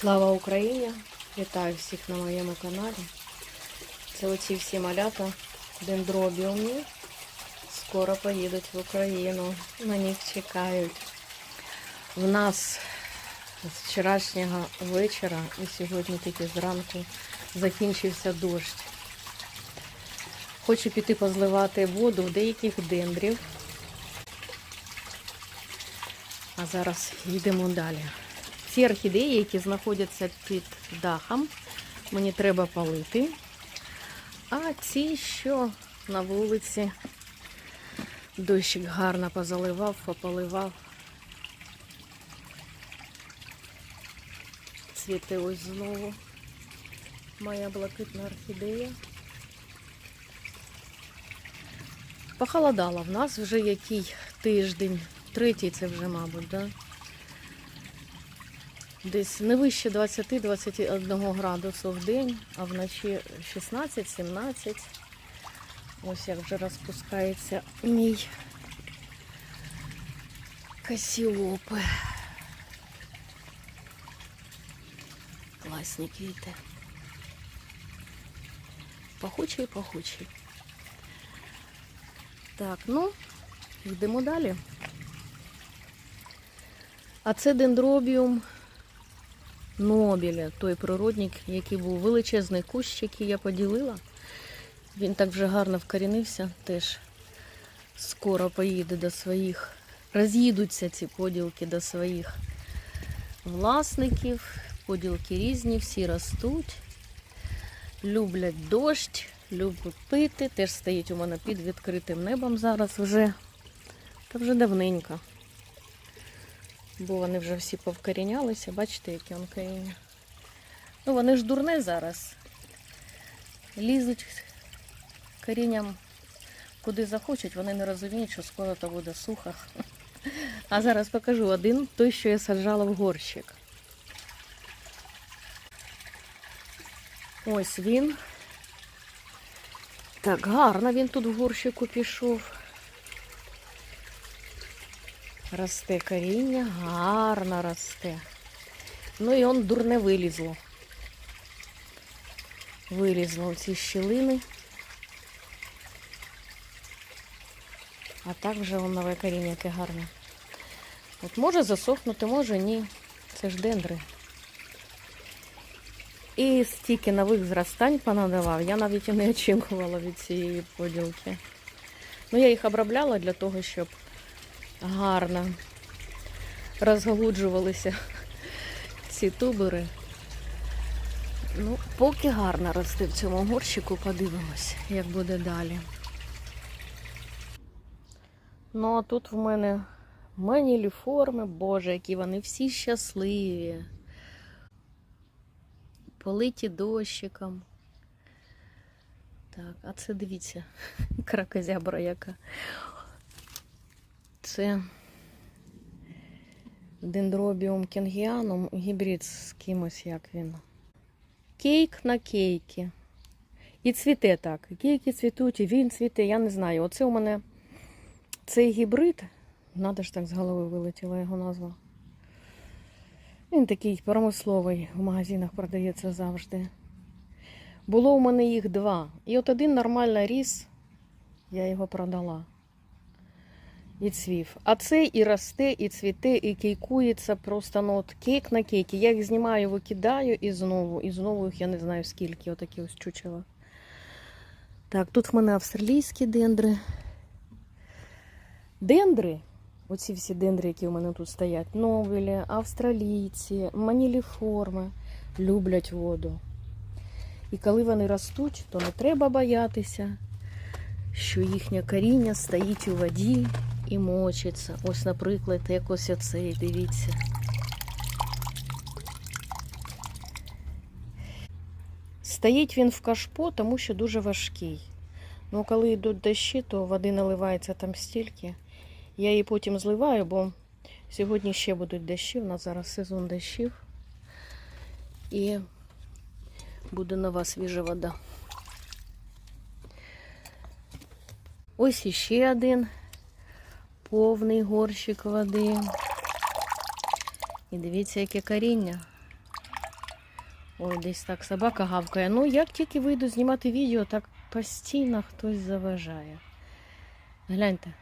Слава Україні! Вітаю всіх на моєму каналі. Це оці всі малята дендробіумні. Скоро поїдуть в Україну. На них чекають. В нас з вчорашнього вечора і сьогодні тільки зранку закінчився дощ. Хочу піти позливати воду в деяких дендрів. А зараз їдемо далі. Ці орхідеї, які знаходяться під дахом, мені треба полити. А ці, що на вулиці, дощик гарно позаливав, пополивав. Цвіте ось знову. Моя блакитна орхідея. Похолодало в нас вже який тиждень. Третій це вже, мабуть, да? Десь не вище 20-21 градусу в день, а вночі 16-17. Ось як вже розпускається мій касіопи. Класні квіти. Пахучий, пахучий. Так, ну, йдемо далі. А це дендробіум Нобіля, той природник, який був величезний кущ, який я поділила. Він так вже гарно вкорінився, теж скоро поїде до своїх, роз'їдуться ці поділки до своїх власників. Поділки різні, всі ростуть, люблять дощ, люблять пити. Теж стоїть у мене під відкритим небом зараз вже, та вже давненько. Бо вони вже всі повкорінялися, бачите, які он коріння. Ну, вони ж дурне зараз. Лізуть корінням куди захочуть, вони не розуміють, що скоро то буде сухо. А зараз покажу один, той, що я саджала в горщик. Ось він. Так, гарно він тут в горщику пішов. Росте коріння, гарно росте. Ну і он дурне вилізло. Вилізло ці щілини. А так вже он нове коріння яке гарне. От може засохнути, може ні. Це ж дендри. І стільки нових зростань понадавав, я навіть і не очікувала від цієї поділки. Ну, я їх обробляла для того, щоб гарно розголуджувалися ці тубери. Ну, поки гарно росте в цьому горщику, подивимось, як буде далі. Ну, а тут в мене маніліформи, боже, які вони всі щасливі. Политі дощиком. Так, а це дивіться, кракозябра яка. Це дендробіум кенгіанум, гібрид з кимось, як він. Кейк на кейки. І цвіте так. Кейки цвітуть, і він цвіте, я не знаю. Оце у мене цей гібрид. Надо ж так з голови вилетіла його назва. Він такий промисловий в магазинах продається завжди. Було у мене їх два. І от один нормально ріс, я його продала. І цвів. А цей і росте, і цвіте, і кейкується просто ну, от кейк на кейки. Я їх знімаю, викидаю і знову. І знову їх я не знаю скільки, отакі ось чучела. Так, тут в мене австралійські дендри. Дендри, оці всі дендри, які в мене тут стоять, новелі, австралійці, маніліформи, люблять воду. І коли вони ростуть, то не треба боятися, що їхнє коріння стоїть у воді і мочиться. Ось, наприклад, як ось оцей, дивіться. Стоїть він в кашпо, тому що дуже важкий. Ну, коли йдуть дощі, то води наливається там стільки. Я її потім зливаю, бо сьогодні ще будуть дощі. У нас зараз сезон дощів. І буде нова свіжа вода. Ось іще один повний горщик води. І дивіться, яке коріння. Ой, десь так собака гавкає. Ну, як тільки вийду знімати відео, так постійно хтось заважає. Гляньте.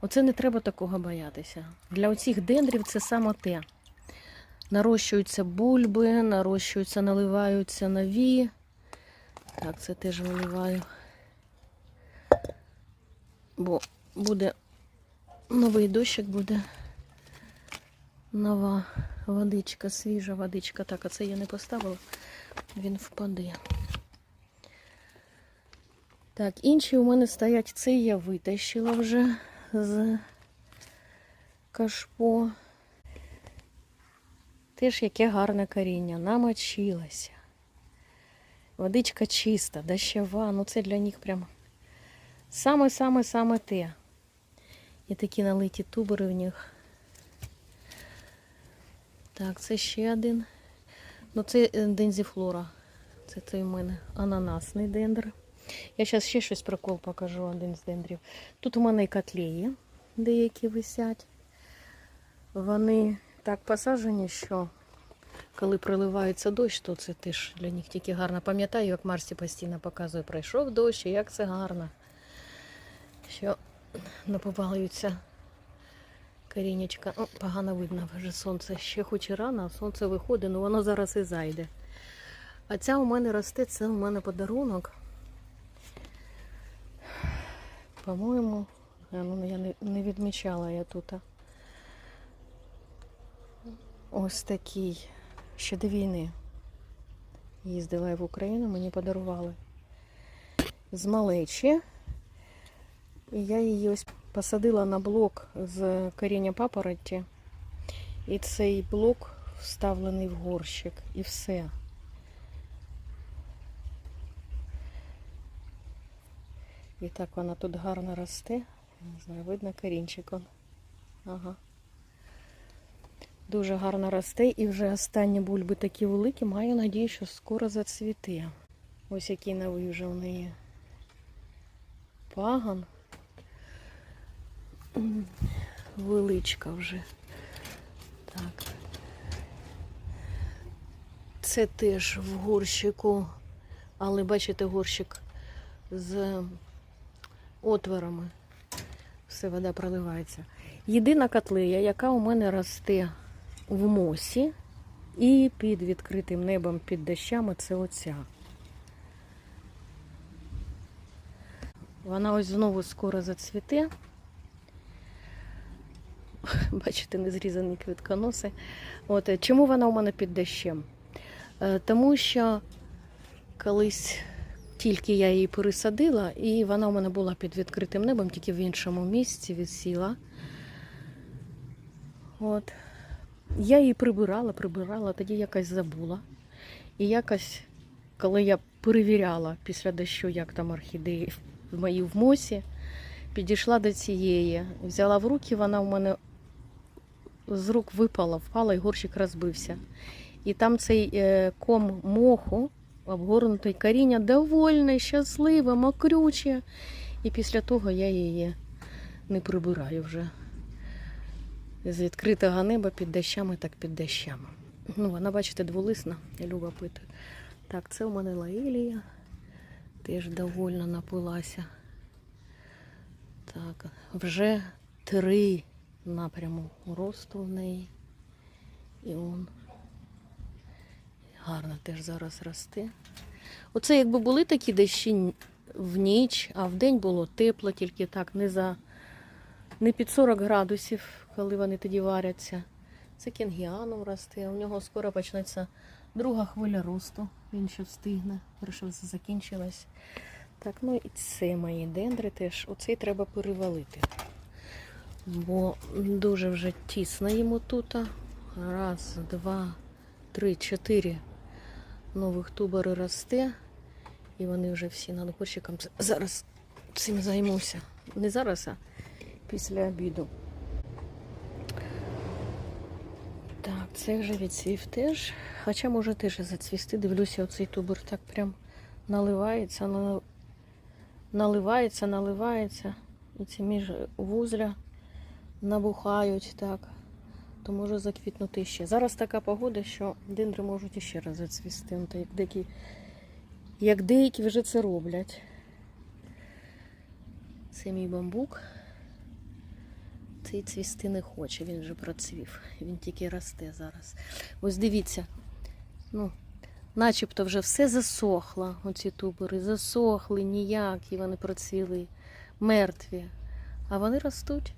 Оце не треба такого боятися. Для оцих дендрів це саме те. Нарощуються бульби, нарощуються, наливаються нові. Так, це теж виливаю. Бо буде новий дощик, буде нова водичка, свіжа водичка. Так, а це я не поставила, він впаде. Так, інші у мене стоять, це я витащила вже з кашпо. Теж яке гарне коріння, намочилося. Водичка чиста, дощова, ну це для них прям саме-саме-саме те. І такі налиті тубери в них. Так, це ще один. Ну, це е, дензіфлора. Це той у мене ананасний дендр. Я зараз ще щось прикол покажу, один з дендрів. Тут у мене і котлеї деякі висять. Вони так посаджені, що коли проливається дощ, то це теж для них тільки гарно. Пам'ятаю, як Марсі постійно показує, пройшов дощ, і як це гарно. Що напиваються корінечка. О, погано видно вже сонце. Ще хоч і рано, а сонце виходить, ну воно зараз і зайде. А ця у мене росте, це у мене подарунок. По-моєму, ну, я не відмічала я тут. Ось такий. Ще до війни. Їздила я в Україну, мені подарували з малечі. Я її ось посадила на блок з коріння папороті. І цей блок вставлений в горщик. І все. І так вона тут гарно росте. Не знаю, видно корінчик он. Ага. Дуже гарно росте і вже останні бульби такі великі. Маю надію, що скоро зацвіте. Ось який новий вже в неї пагон. Величка вже. Так. Це теж в горщику, але бачите, горщик з отворами. Все, вода проливається. Єдина котлея, яка у мене росте в мосі і під відкритим небом під дощами, це оця. Вона ось знову скоро зацвіте. Бачите, незрізані квітконоси. От, е, чому вона у мене під дощем? Е, Тому що колись тільки я її пересадила, і вона у мене була під відкритим небом, тільки в іншому місці висіла. От. Я її прибирала, прибирала, тоді якось забула. І якось, коли я перевіряла після дощу, як там орхідеї в мої в мосі, підійшла до цієї, взяла в руки, вона у мене з рук випала, впала і горщик розбився. І там цей е, ком моху, обгорнутий коріння, довольне, щасливе, мокрюче. І після того я її не прибираю вже. З відкритого неба під дощами, так під дощами. Ну, вона, бачите, дволисна, я люблю пити. Так, це у мене лаїлія. Теж довольно напилася. Так, вже три напряму росту в неї. І он гарно теж зараз росте. Оце якби були такі дощі в ніч, а в день було тепло, тільки так, не за не під 40 градусів, коли вони тоді варяться. Це кенгіаном росте. У нього скоро почнеться друга хвиля росту. Він ще встигне. Перша вже закінчилась. Так, ну і це мої дендри теж. Оцей треба перевалити. Бо дуже вже тісно йому тут. Раз, два, три, чотири нових тубери росте. І вони вже всі над горщиком. Зараз цим займуся. Не зараз, а після обіду. Так, це вже відсвів теж. Хоча може теж зацвісти. Дивлюся, оцей тубер так прям наливається, нал- наливається, наливається. І ці між вузля набухають так. то може заквітнути ще. Зараз така погода, що дендри можуть іще раз зацвісти. Як, деякі, як деякі вже це роблять. Це мій бамбук. Цей цвісти не хоче, він вже процвів. Він тільки росте зараз. Ось дивіться, ну, начебто вже все засохло, оці тубери, засохли, ніякі вони процвіли, мертві. А вони ростуть.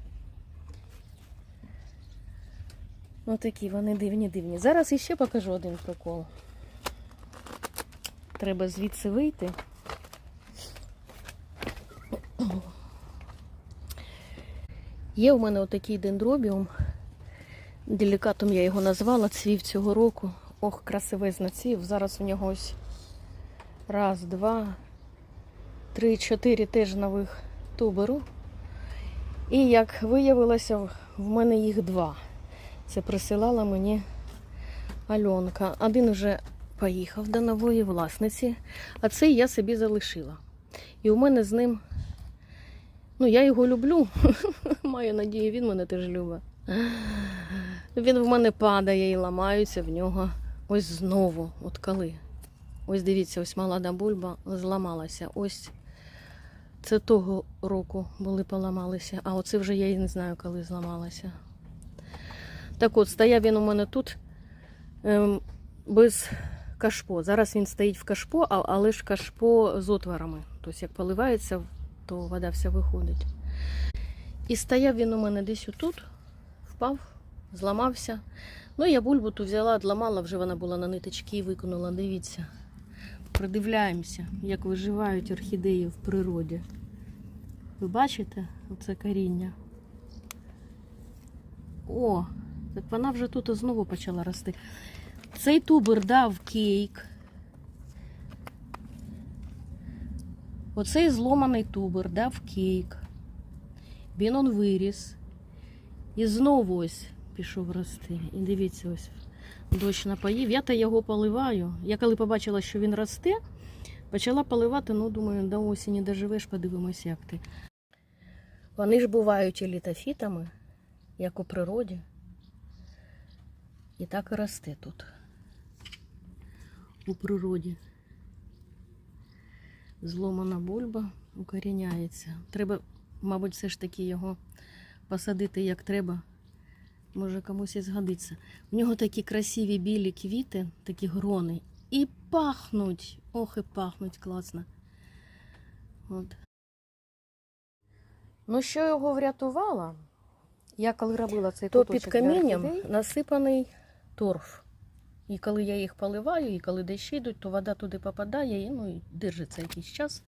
Ну такі вони дивні, дивні. Зараз іще покажу один прикол. Треба звідси вийти. Є у мене отакий дендробіум. Делікатом я його назвала, цвів цього року. Ох, красивезно цвів. Зараз у нього ось раз, два, три, чотири теж нових туберу. І як виявилося, в мене їх два. Це присилала мені Альонка. Один вже поїхав до нової власниці, а цей я собі залишила. І у мене з ним, ну я його люблю. Маю надію, він мене теж любить. Він в мене падає і ламаються в нього ось знову. От коли. Ось дивіться, ось молода бульба зламалася. Ось це того року були поламалися, а оце вже я і не знаю, коли зламалася. Так от, стояв він у мене тут ем, без кашпо. Зараз він стоїть в кашпо, але ж кашпо з отворами. Тобто, як поливається, то вода вся виходить. І стояв він у мене десь отут, впав, зламався. Ну, я бульбу ту взяла, відламала, вже вона була на ниточки і виконала. Дивіться. Придивляємося, як виживають орхідеї в природі. Ви бачите оце коріння? О, так вона вже тут знову почала рости. Цей тубер дав кейк. Оцей зломаний тубер дав кейк. Він он виріс. І знову ось пішов рости. І дивіться, ось дощ напоїв. Я то його поливаю. Я коли побачила, що він росте, почала поливати, ну, думаю, до осені доживеш, подивимось, як ти. Вони ж бувають і літофітами, як у природі. І так і росте тут. У природі. Зломана бульба укоріняється. Треба, мабуть, все ж таки його посадити як треба. Може комусь і згодиться. В нього такі красиві білі квіти, такі грони. І пахнуть. Ох, і пахнуть класно. От. Ну, що його врятувало? Я коли робила цей то під камінням насипаний торф. І коли я їх поливаю, і коли дощі йдуть, то вода туди попадає і, ну, і держиться якийсь час.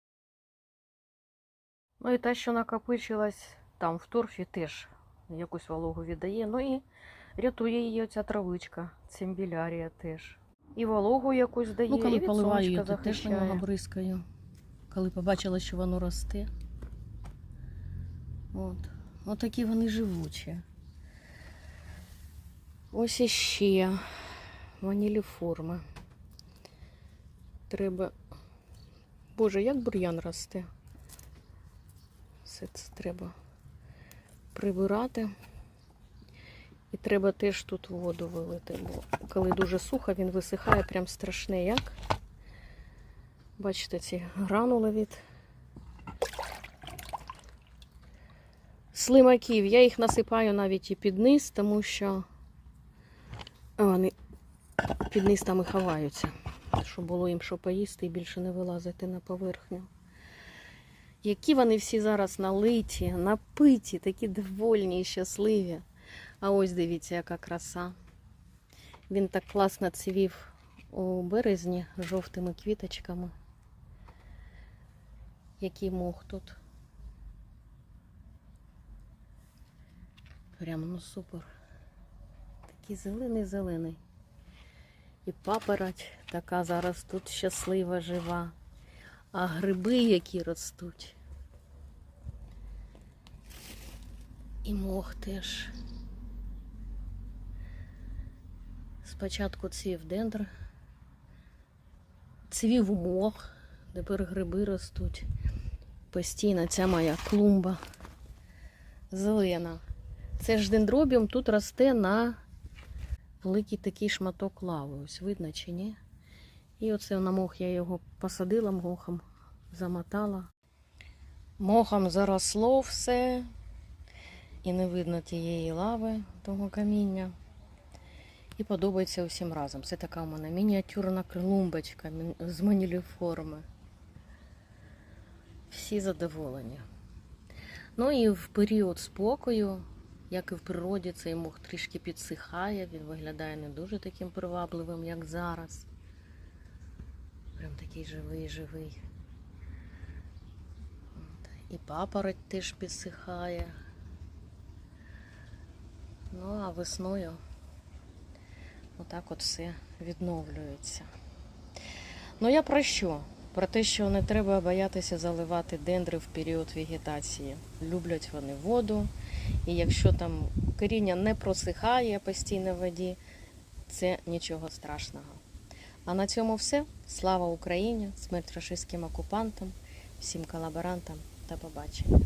Ну і те, що накопичилась там в торфі, теж якусь вологу віддає. Ну і рятує її оця травичка, цимбілярія теж. І вологу якусь дає. Ну, коли і від поливаю, то теж на нього бризкаю. Коли побачила, що воно росте. От. Отакі вони живучі. Ось іще ваніліформи. Треба. Боже, як бур'ян росте. Все це треба прибирати. І треба теж тут воду вилити, бо коли дуже сухо, він висихає прям страшне як. Бачите, ці гранули від слимаків. Я їх насипаю навіть і під низ, тому що вони під низ там і ховаються. Щоб було їм що поїсти і більше не вилазити на поверхню. Які вони всі зараз налиті, напиті, такі довольні і щасливі. А ось дивіться, яка краса. Він так класно цвів у березні жовтими квіточками. Який мох тут. Прямо ну супер. Такий зелений-зелений. І папороть така зараз тут щаслива, жива. А гриби, які ростуть. І мох теж. Спочатку цвів дендр, цвів мох, тепер гриби ростуть. Постійно ця моя клумба зелена. Це ж дендробіум тут росте на великий такий шматок лави. Ось видно чи ні? І оце на мох я його посадила мохом, замотала. Мохом заросло все, і не видно тієї лави, того каміння. І подобається усім разом. Це така у мене мініатюрна клумбочка з маніліформи. Всі задоволені. Ну і в період спокою, як і в природі, цей мох трішки підсихає, він виглядає не дуже таким привабливим, як зараз. Прям такий живий, живий. І папороть теж підсихає. Ну, а весною отак от все відновлюється. Ну я про що? Про те, що не треба боятися заливати дендри в період вегетації. Люблять вони воду, і якщо там коріння не просихає постійно в воді, це нічого страшного. А на цьому все. Слава Україні! Смерть рашистським окупантам, всім колаборантам та побачення.